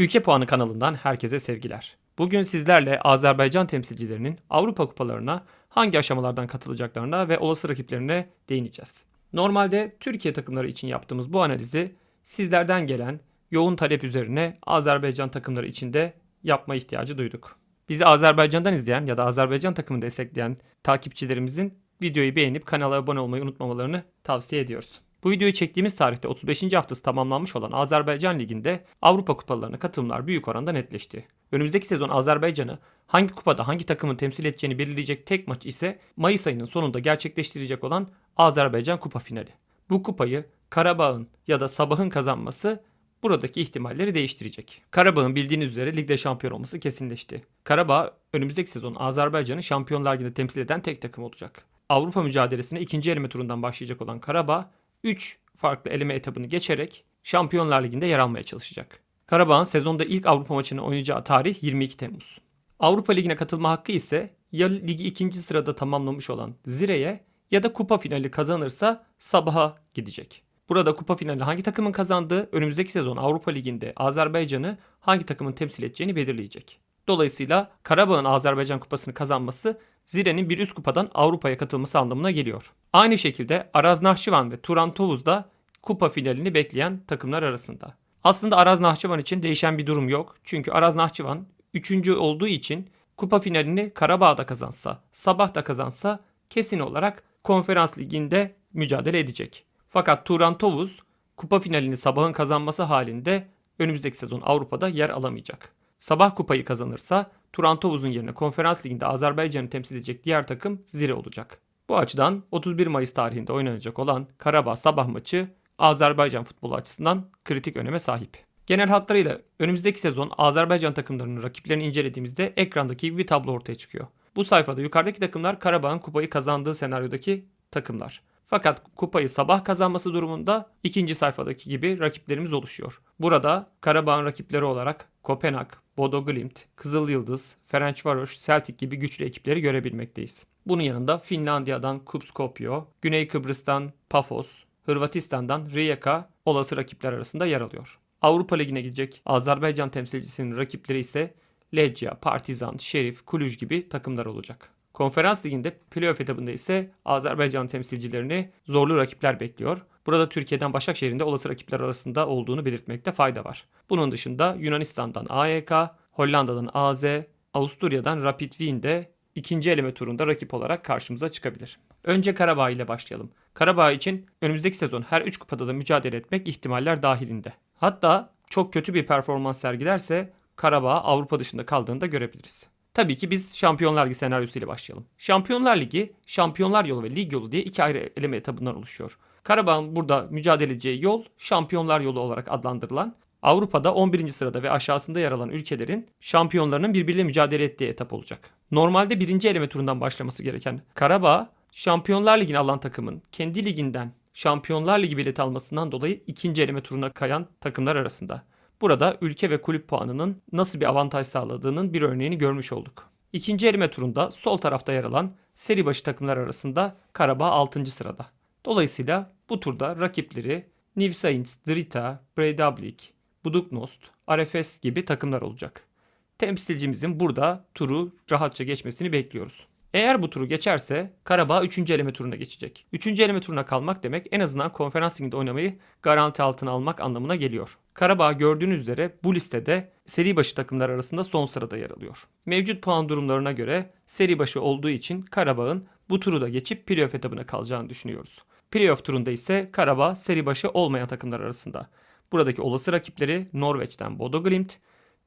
Ülke Puanı kanalından herkese sevgiler. Bugün sizlerle Azerbaycan temsilcilerinin Avrupa kupalarına hangi aşamalardan katılacaklarına ve olası rakiplerine değineceğiz. Normalde Türkiye takımları için yaptığımız bu analizi sizlerden gelen yoğun talep üzerine Azerbaycan takımları için de yapma ihtiyacı duyduk. Bizi Azerbaycan'dan izleyen ya da Azerbaycan takımını destekleyen takipçilerimizin videoyu beğenip kanala abone olmayı unutmamalarını tavsiye ediyoruz. Bu videoyu çektiğimiz tarihte 35. haftası tamamlanmış olan Azerbaycan Ligi'nde Avrupa kupalarına katılımlar büyük oranda netleşti. Önümüzdeki sezon Azerbaycan'ı hangi kupada hangi takımın temsil edeceğini belirleyecek tek maç ise Mayıs ayının sonunda gerçekleştirecek olan Azerbaycan Kupa finali. Bu kupayı Karabağ'ın ya da Sabah'ın kazanması buradaki ihtimalleri değiştirecek. Karabağ'ın bildiğiniz üzere ligde şampiyon olması kesinleşti. Karabağ önümüzdeki sezon Azerbaycan'ı Şampiyonlar Ligi'nde temsil eden tek takım olacak. Avrupa mücadelesine ikinci eleme turundan başlayacak olan Karabağ 3 farklı eleme etabını geçerek Şampiyonlar Ligi'nde yer almaya çalışacak. Karabağ'ın sezonda ilk Avrupa maçını oynayacağı tarih 22 Temmuz. Avrupa Ligi'ne katılma hakkı ise ya ligi ikinci sırada tamamlamış olan Zire'ye ya da kupa finali kazanırsa Sabah'a gidecek. Burada kupa finali hangi takımın kazandığı önümüzdeki sezon Avrupa Ligi'nde Azerbaycan'ı hangi takımın temsil edeceğini belirleyecek. Dolayısıyla Karabağ'ın Azerbaycan kupasını kazanması Zire'nin bir üst kupadan Avrupa'ya katılması anlamına geliyor. Aynı şekilde Araz Nahçıvan ve Turan Tovuz da kupa finalini bekleyen takımlar arasında. Aslında Araz Nahçıvan için değişen bir durum yok. Çünkü Araz Nahçıvan 3. olduğu için kupa finalini Karabağ'da kazansa, Sabah da kazansa kesin olarak konferans liginde mücadele edecek. Fakat Turan Tovuz kupa finalini Sabah'ın kazanması halinde önümüzdeki sezon Avrupa'da yer alamayacak. Sabah kupayı kazanırsa Turan Tovuz'un yerine konferans liginde Azerbaycan'ı temsil edecek diğer takım Zire olacak. Bu açıdan 31 Mayıs tarihinde oynanacak olan Karabağ Sabah maçı Azerbaycan futbolu açısından kritik öneme sahip. Genel hatlarıyla önümüzdeki sezon Azerbaycan takımlarının rakiplerini incelediğimizde ekrandaki gibi bir tablo ortaya çıkıyor. Bu sayfada yukarıdaki takımlar Karabağ'ın kupayı kazandığı senaryodaki takımlar. Fakat kupayı sabah kazanması durumunda ikinci sayfadaki gibi rakiplerimiz oluşuyor. Burada Karabağ'ın rakipleri olarak Kopenhag, Bodo Glimt, Kızıl Yıldız, Ferencvaros, Celtic gibi güçlü ekipleri görebilmekteyiz. Bunun yanında Finlandiya'dan Kupskopio, Güney Kıbrıs'tan Pafos, Hırvatistan'dan Rijeka olası rakipler arasında yer alıyor. Avrupa Ligi'ne gidecek Azerbaycan temsilcisinin rakipleri ise Legia, Partizan, Şerif, Kuluj gibi takımlar olacak. Konferans liginde playoff etabında ise Azerbaycan temsilcilerini zorlu rakipler bekliyor. Burada Türkiye'den Başakşehir'in de olası rakipler arasında olduğunu belirtmekte fayda var. Bunun dışında Yunanistan'dan AYK, Hollanda'dan AZ, Avusturya'dan Rapid Wien de ikinci eleme turunda rakip olarak karşımıza çıkabilir. Önce Karabağ ile başlayalım. Karabağ için önümüzdeki sezon her 3 kupada da mücadele etmek ihtimaller dahilinde. Hatta çok kötü bir performans sergilerse Karabağ Avrupa dışında kaldığını da görebiliriz. Tabii ki biz Şampiyonlar Ligi senaryosu ile başlayalım. Şampiyonlar Ligi, Şampiyonlar Yolu ve Lig Yolu diye iki ayrı eleme etabından oluşuyor. Karabağ'ın burada mücadele edeceği yol Şampiyonlar Yolu olarak adlandırılan Avrupa'da 11. sırada ve aşağısında yer alan ülkelerin şampiyonlarının birbiriyle mücadele ettiği etap olacak. Normalde birinci eleme turundan başlaması gereken Karabağ, Şampiyonlar Ligi'ni alan takımın kendi liginden Şampiyonlar Ligi bileti almasından dolayı ikinci eleme turuna kayan takımlar arasında. Burada ülke ve kulüp puanının nasıl bir avantaj sağladığının bir örneğini görmüş olduk. İkinci eleme turunda sol tarafta yer alan seri başı takımlar arasında Karabağ 6. sırada. Dolayısıyla bu turda rakipleri New Saints, Drita, Breidablik, Buduknost, Arefes gibi takımlar olacak. Temsilcimizin burada turu rahatça geçmesini bekliyoruz. Eğer bu turu geçerse Karabağ 3. eleme turuna geçecek. 3. eleme turuna kalmak demek en azından konferans liginde oynamayı garanti altına almak anlamına geliyor. Karabağ gördüğünüz üzere bu listede seri başı takımlar arasında son sırada yer alıyor. Mevcut puan durumlarına göre seri başı olduğu için Karabağ'ın bu turu da geçip playoff etabına kalacağını düşünüyoruz. Playoff turunda ise Karabağ seri başı olmayan takımlar arasında. Buradaki olası rakipleri Norveç'ten Bodo Glimt,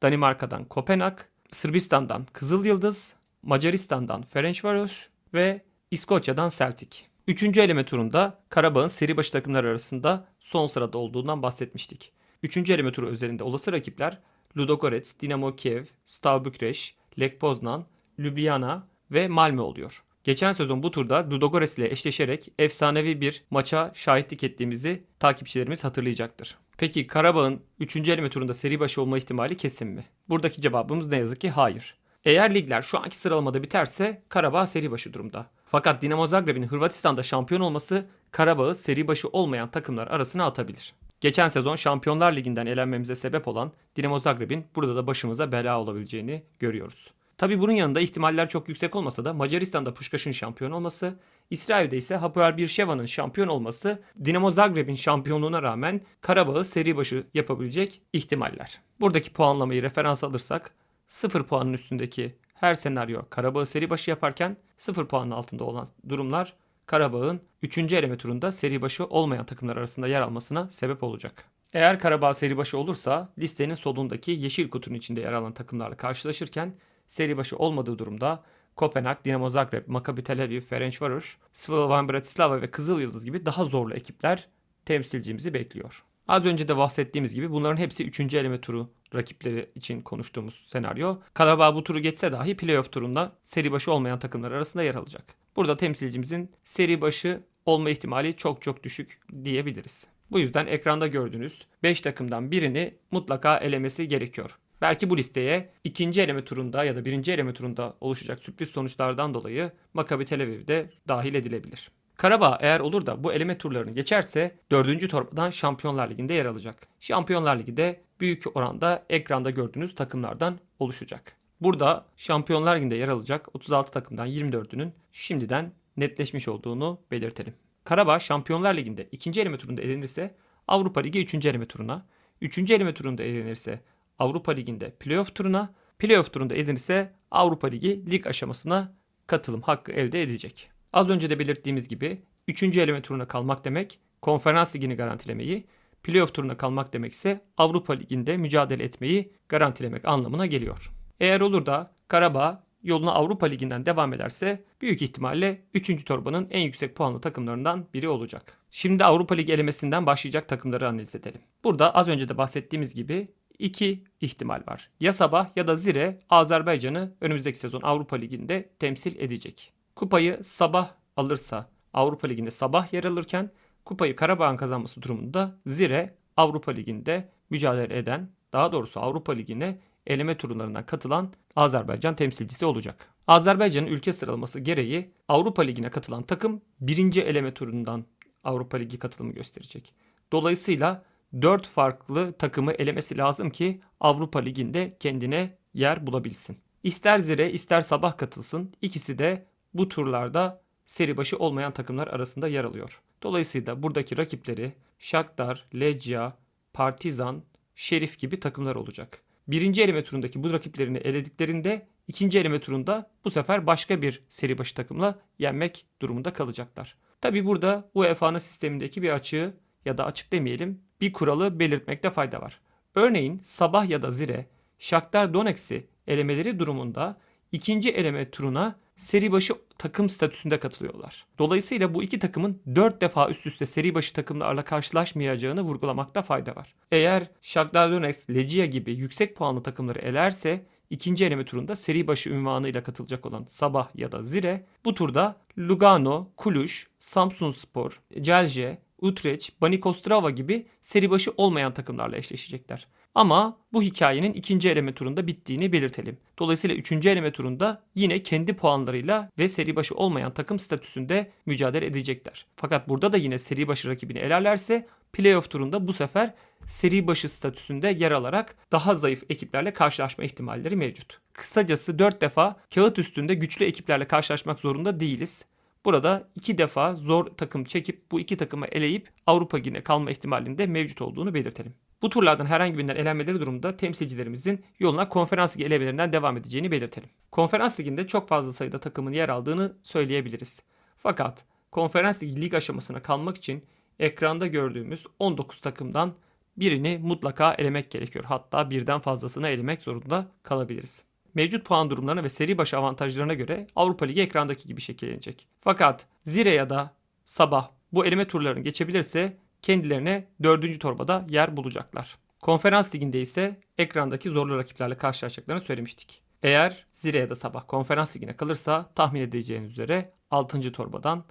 Danimarka'dan Kopenhag, Sırbistan'dan Kızıl Yıldız, Macaristan'dan Ferencvaros ve İskoçya'dan Celtic. Üçüncü eleme turunda Karabağ'ın seri başı takımlar arasında son sırada olduğundan bahsetmiştik. Üçüncü eleme turu özelinde olası rakipler Ludogorets, Dinamo Kiev, Stav Bükreş, Lech Poznan, Ljubljana ve Malmö oluyor. Geçen sezon bu turda Ludogorets ile eşleşerek efsanevi bir maça şahitlik ettiğimizi takipçilerimiz hatırlayacaktır. Peki Karabağ'ın 3. eleme turunda seri başı olma ihtimali kesin mi? Buradaki cevabımız ne yazık ki hayır. Eğer ligler şu anki sıralamada biterse Karabağ seri başı durumda. Fakat Dinamo Zagreb'in Hırvatistan'da şampiyon olması Karabağ'ı seri başı olmayan takımlar arasına atabilir. Geçen sezon Şampiyonlar Ligi'nden elenmemize sebep olan Dinamo Zagreb'in burada da başımıza bela olabileceğini görüyoruz. Tabi bunun yanında ihtimaller çok yüksek olmasa da Macaristan'da Puşkaş'ın şampiyon olması, İsrail'de ise Hapoel Birşeva'nın şampiyon olması Dinamo Zagreb'in şampiyonluğuna rağmen Karabağ'ı seri başı yapabilecek ihtimaller. Buradaki puanlamayı referans alırsak 0 puanın üstündeki her senaryo Karabağ'ı seri başı yaparken 0 puanın altında olan durumlar Karabağ'ın 3. eleme turunda seri başı olmayan takımlar arasında yer almasına sebep olacak. Eğer Karabağ seri başı olursa listenin solundaki yeşil kutunun içinde yer alan takımlarla karşılaşırken seri başı olmadığı durumda Kopenhag, Dinamo Zagreb, Maccabi Tel Aviv, Ferencvaros, Slovan Bratislava ve Kızıl Yıldız gibi daha zorlu ekipler temsilcimizi bekliyor. Az önce de bahsettiğimiz gibi bunların hepsi 3. eleme turu rakipleri için konuştuğumuz senaryo. Karabağ bu turu geçse dahi playoff turunda seri başı olmayan takımlar arasında yer alacak. Burada temsilcimizin seri başı olma ihtimali çok çok düşük diyebiliriz. Bu yüzden ekranda gördüğünüz 5 takımdan birini mutlaka elemesi gerekiyor. Belki bu listeye ikinci eleme turunda ya da birinci eleme turunda oluşacak sürpriz sonuçlardan dolayı Maccabi Tel Aviv de dahil edilebilir. Karabağ eğer olur da bu eleme turlarını geçerse 4. torbadan Şampiyonlar Ligi'nde yer alacak. Şampiyonlar Ligi de büyük oranda ekranda gördüğünüz takımlardan oluşacak. Burada Şampiyonlar Ligi'nde yer alacak 36 takımdan 24'ünün şimdiden netleşmiş olduğunu belirtelim. Karabağ Şampiyonlar Ligi'nde ikinci eleme turunda elenirse Avrupa Ligi 3. eleme turuna, 3. eleme turunda elenirse Avrupa Ligi'nde playoff turuna, playoff turunda elenirse Avrupa Ligi lig aşamasına katılım hakkı elde edecek. Az önce de belirttiğimiz gibi 3. eleme turuna kalmak demek konferans ligini garantilemeyi, playoff turuna kalmak demek ise Avrupa Ligi'nde mücadele etmeyi garantilemek anlamına geliyor. Eğer olur da Karabağ yoluna Avrupa Ligi'nden devam ederse büyük ihtimalle 3. torbanın en yüksek puanlı takımlarından biri olacak. Şimdi Avrupa Ligi elemesinden başlayacak takımları analiz edelim. Burada az önce de bahsettiğimiz gibi iki ihtimal var. Ya Sabah ya da Zire Azerbaycan'ı önümüzdeki sezon Avrupa Ligi'nde temsil edecek. Kupayı Sabah alırsa Avrupa Ligi'nde Sabah yer alırken kupayı Karabağ'ın kazanması durumunda Zire Avrupa Ligi'nde mücadele eden daha doğrusu Avrupa Ligi'ne eleme turlarından katılan Azerbaycan temsilcisi olacak. Azerbaycan'ın ülke sıralaması gereği Avrupa Ligi'ne katılan takım birinci eleme turundan Avrupa Ligi katılımı gösterecek. Dolayısıyla 4 farklı takımı elemesi lazım ki Avrupa Ligi'nde kendine yer bulabilsin. İster Zire ister Sabah katılsın ikisi de bu turlarda seri başı olmayan takımlar arasında yer alıyor. Dolayısıyla buradaki rakipleri Shakhtar, Legia, Partizan, Şerif gibi takımlar olacak. Birinci eleme turundaki bu rakiplerini elediklerinde ikinci eleme turunda bu sefer başka bir seri başı takımla yenmek durumunda kalacaklar. Tabi burada UEFA'nın sistemindeki bir açığı ya da açık demeyelim bir kuralı belirtmekte fayda var. Örneğin Sabah ya da Zire Shakhtar Donetsk'i elemeleri durumunda ikinci eleme turuna seri başı takım statüsünde katılıyorlar. Dolayısıyla bu iki takımın 4 defa üst üste seri başı takımlarla karşılaşmayacağını vurgulamakta fayda var. Eğer Shakhtar Donetsk, Legia gibi yüksek puanlı takımları elerse ikinci eleme turunda seri başı ünvanıyla katılacak olan Sabah ya da Zire bu turda Lugano, Kuluş, Samsunspor, Celje, Utrecht, Banikostrava gibi seri başı olmayan takımlarla eşleşecekler. Ama bu hikayenin ikinci eleme turunda bittiğini belirtelim. Dolayısıyla üçüncü eleme turunda yine kendi puanlarıyla ve seri başı olmayan takım statüsünde mücadele edecekler. Fakat burada da yine seri başı rakibini elerlerse playoff turunda bu sefer seri başı statüsünde yer alarak daha zayıf ekiplerle karşılaşma ihtimalleri mevcut. Kısacası 4 defa kağıt üstünde güçlü ekiplerle karşılaşmak zorunda değiliz. Burada iki defa zor takım çekip bu iki takımı eleyip Avrupa Ligi'ne kalma ihtimalinde mevcut olduğunu belirtelim. Bu turlardan herhangi birinden elenmeleri durumunda temsilcilerimizin yoluna konferans ligi elemelerinden devam edeceğini belirtelim. Konferans liginde çok fazla sayıda takımın yer aldığını söyleyebiliriz. Fakat konferans ligi lig aşamasına kalmak için ekranda gördüğümüz 19 takımdan birini mutlaka elemek gerekiyor. Hatta birden fazlasını elemek zorunda kalabiliriz. Mevcut puan durumlarına ve seri başı avantajlarına göre Avrupa Ligi ekrandaki gibi şekillenecek. Fakat Zire ya da Sabah bu eleme turlarını geçebilirse kendilerine dördüncü torbada yer bulacaklar. Konferans liginde ise ekrandaki zorlu rakiplerle karşılaşacaklarını söylemiştik. Eğer Zire ya da Sabah konferans ligine kalırsa tahmin edeceğiniz üzere 6. torbadan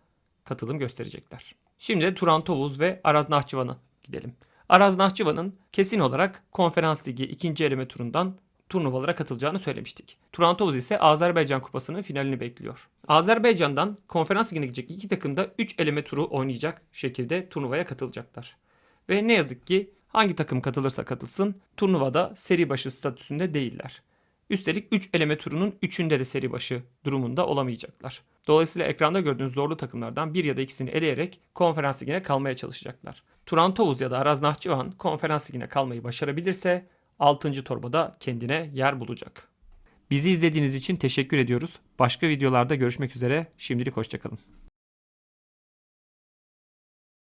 katılım gösterecekler. Şimdi de Turan Tovuz ve Araz Nahçıvan'a gidelim. Araz Nahçıvan'ın kesin olarak konferans ligi ikinci eleme turundan turnuvalara katılacağını söylemiştik. Turan Tovuz ise Azerbaycan Kupası'nın finalini bekliyor. Azerbaycan'dan konferans ligine gidecek iki takım da 3 eleme turu oynayacak şekilde turnuvaya katılacaklar. Ve ne yazık ki hangi takım katılırsa katılsın turnuvada seri başı statüsünde değiller. Üstelik 3 eleme turunun 3'ünde de seri başı durumunda olamayacaklar. Dolayısıyla ekranda gördüğünüz zorlu takımlardan bir ya da ikisini eleyerek konferans ligine kalmaya çalışacaklar. Turan Tovuz ya da Araz Nahçıvan konferans ligine kalmayı başarabilirse 6. torbada kendine yer bulacak. Bizi izlediğiniz için teşekkür ediyoruz. Başka videolarda görüşmek üzere. Şimdilik hoşçakalın.